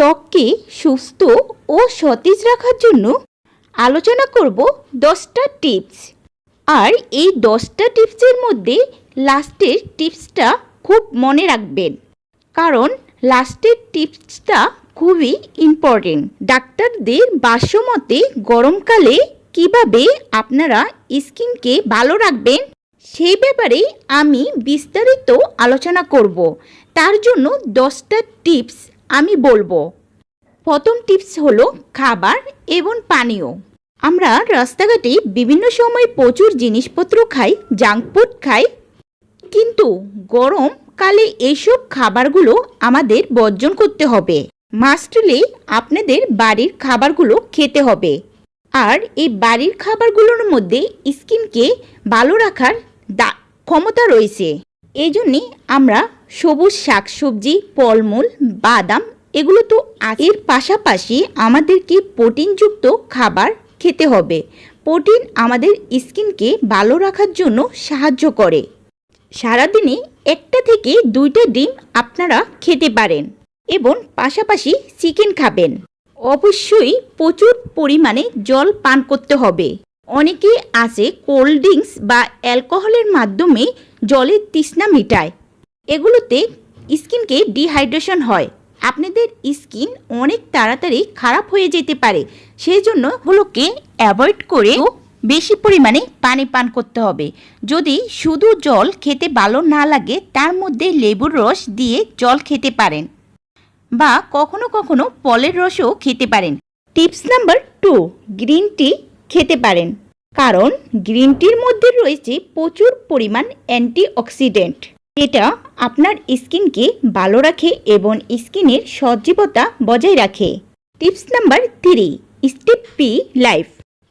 ত্বককে সুস্থ ও সতেজ রাখার জন্য আলোচনা করব দশটা টিপস। আর এই দশটা টিপসের মধ্যে লাস্টের টিপসটা খুব মনে রাখবেন। কারণ লাস্টের টিপসটা খুবই ইম্পর্টেন্ট ডাক্তারদের বাসমতে গরমকালে কীভাবে আপনারা স্কিনকে ভালো রাখবেন সেই ব্যাপারে আমি বিস্তারিত আলোচনা করব। তার জন্য দশটা টিপস আমি বলব। প্রথম টিপস হলো খাবার এবং পানীয়। আমরা রাস্তাঘাটে বিভিন্ন সময় প্রচুর জিনিসপত্র খাই জাঙ্ক ফুড খাই, কিন্তু গরমকালে এইসব খাবারগুলো আমাদের বর্জন করতে হবে। মাস্টলি আপনাদের বাড়ির খাবারগুলো খেতে হবে। আর এই বাড়ির খাবারগুলোর মধ্যে স্কিনকে ভালো রাখার ক্ষমতা রয়েছে। এই জন্যে আমরা সবুজ শাকসবজি, ফলমূল, বাদাম, এগুলো তো। এর পাশাপাশি আমাদেরকে প্রোটিনযুক্ত খাবার খেতে হবে। প্রোটিন আমাদের স্কিনকে ভালো রাখার জন্য সাহায্য করে। সারাদিনে একটা থেকে দুইটা ডিম আপনারা খেতে পারেন এবং পাশাপাশি চিকেন খাবেন। অবশ্যই প্রচুর পরিমাণে জল পান করতে হবে। অনেকে আছে কোল্ড ড্রিঙ্কস বা অ্যালকোহলের মাধ্যমে জলের তৃষ্ণা মিটায়। এগুলোতে স্কিনকে ডিহাইড্রেশন হয়। আপনাদের স্কিন অনেক তাড়াতাড়ি খারাপ হয়ে যেতে পারে। সেই জন্য হলোকে অ্যাভয়েড করে বেশি পরিমাণে পানি পান করতে হবে। যদি শুধু জল খেতে ভালো না লাগে, তার মধ্যে লেবুর রস দিয়ে জল খেতে পারেন বা কখনো কখনো ফলের রসও খেতে পারেন। Tips number two, green tea খেতে পারেন। কারণ গ্রিন টির মধ্যে রয়েছে প্রচুর পরিমাণ অ্যান্টিঅক্সিডেন্ট। এটা আপনার স্কিনকে ভালো রাখে এবং স্কিনের সজীবতা বজায় রাখে। Tips number three, step P, life.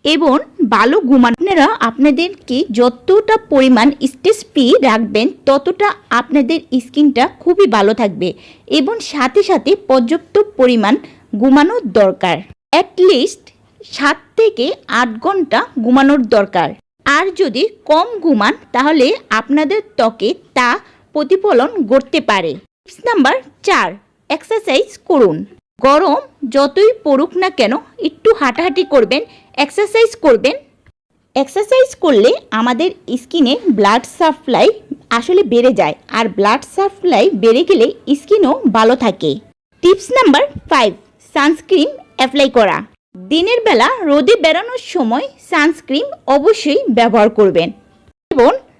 এবং ভালো ঘুমান। আপনারা আপনাদেরকে যতটা পরিমাণ স্টেজ পি রাখবেন, ততটা আপনাদের স্কিনটা খুবই ভালো থাকবে এবং সাথে সাথে পর্যাপ্ত পরিমাণ ঘুমানোর দরকার। অ্যাটলিস্ট সাত থেকে আট ঘণ্টা ঘুমানোর দরকার। আর যদি কম ঘুমান, তাহলে আপনাদের ত্বকে তা প্রতিফলন করতে পারে। টিপস নাম্বার চার, এক্সারসাইজ করুন। গরম যতই পড়ুক না কেন, একটু হাঁটাহাঁটি করবেন, এক্সারসাইজ করবেন। এক্সারসাইজ করলে আমাদের স্কিনে ব্লাড সাপ্লাই আসলে বেড়ে যায়, আর ব্লাড সাপ্লাই বেড়ে গেলে স্কিনও ভালো থাকে। Tips number five, sunscreen apply করা। দিনের বেলা রোদে বেরানোর সময় সানস্ক্রিন অবশ্যই ব্যবহার করবেন।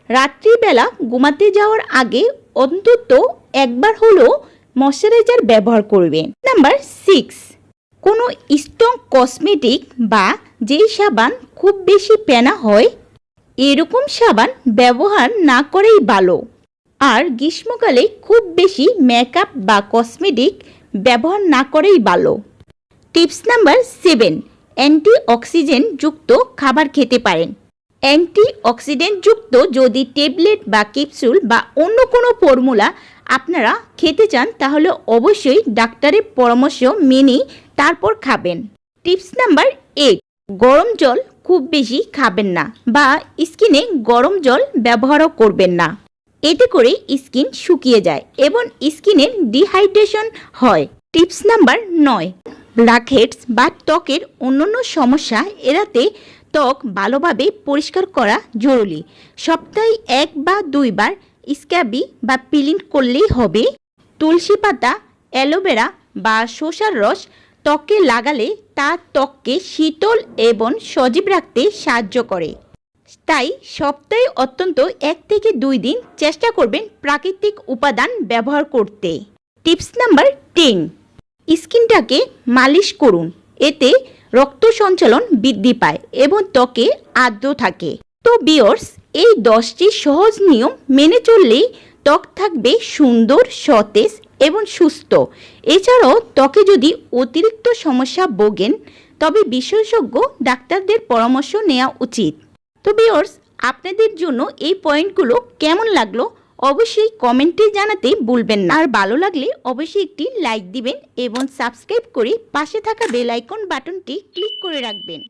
রাত্রিবেলা ঘুমাতে যাওয়ার আগে অন্তত একবার হলেও ময়শ্চারাইজার ব্যবহার করবেন নাম্বার সিক্স, কোনো স্ট্রং কসমেটিক বা যেই সাবান খুব বেশি পেনা হয়, এরকম সাবান ব্যবহার না করেই ভালো। আর গ্রীষ্মকালে খুব বেশি মেকআপ বা কসমেটিক ব্যবহার না করেই ভালো। Tips number seven anti oxygen যুক্ত খাবার খেতে পারেন। অ্যান্টি অক্সিডেন্ট যুক্ত যদি ট্যাবলেট বা ক্যাপসুল বা অন্য কোনো ফর্মুলা আপনারা খেতে চান, তাহলে অবশ্যই ডাক্তারের পরামর্শ মেনেই তারপর খাবেন। টিপস নাম্বার এইট গরম জল খুব বেশি খাবেন না বা স্কিনে গরম জল ব্যবহারও করবেন না। এতে করে স্কিন শুকিয়ে যায় এবং স্কিনের ডিহাইড্রেশন হয়। টিপস নাম্বার নয়, ব্ল্যাকহেডস বা ত্বকের অন্যান্য সমস্যা এড়াতে ত্বক ভালোভাবে পরিষ্কার করা জরুরি। সপ্তাহে এক বা দুইবার স্ক্যাবি বা পিলিং করলেই হবে। তুলসী পাতা, অ্যালোভেরা বা শসার রস ত্বকে লাগালে তা ত্বককে শীতল এবং সজীব রাখতে সাহায্য করে। তাই সপ্তাহে অত্যন্ত এক থেকে দুই দিন চেষ্টা করবেন প্রাকৃতিক উপাদান ব্যবহার করতে। টিপস নাম্বার টেন স্কিনটাকে মালিশ করুন। এতে রক্ত সঞ্চালন বৃদ্ধি পায় এবং ত্বকে আর্দ্র থাকে। তো বিয়র্স, এই দশটি সহজ নিয়ম মেনে চললেই ত্বক থাকবে সুন্দর, সতেজ এবং সুস্থ। এছাড়াও ত্বকে যদি অতিরিক্ত সমস্যা ভোগেন, তবে বিশেষজ্ঞ ডাক্তারদের পরামর্শ নেওয়া উচিত। তো বিয়র্স, আপনাদের জন্য এই পয়েন্টগুলো কেমন লাগল? অবশ্যই কমেন্টে জানাতে ভুলবেন না। আর ভালো লাগলে অবশ্যই একটি লাইক দিবেন এবং সাবস্ক্রাইব করে পাশে থাকা বেল আইকন বাটনটি ক্লিক করে রাখবেন।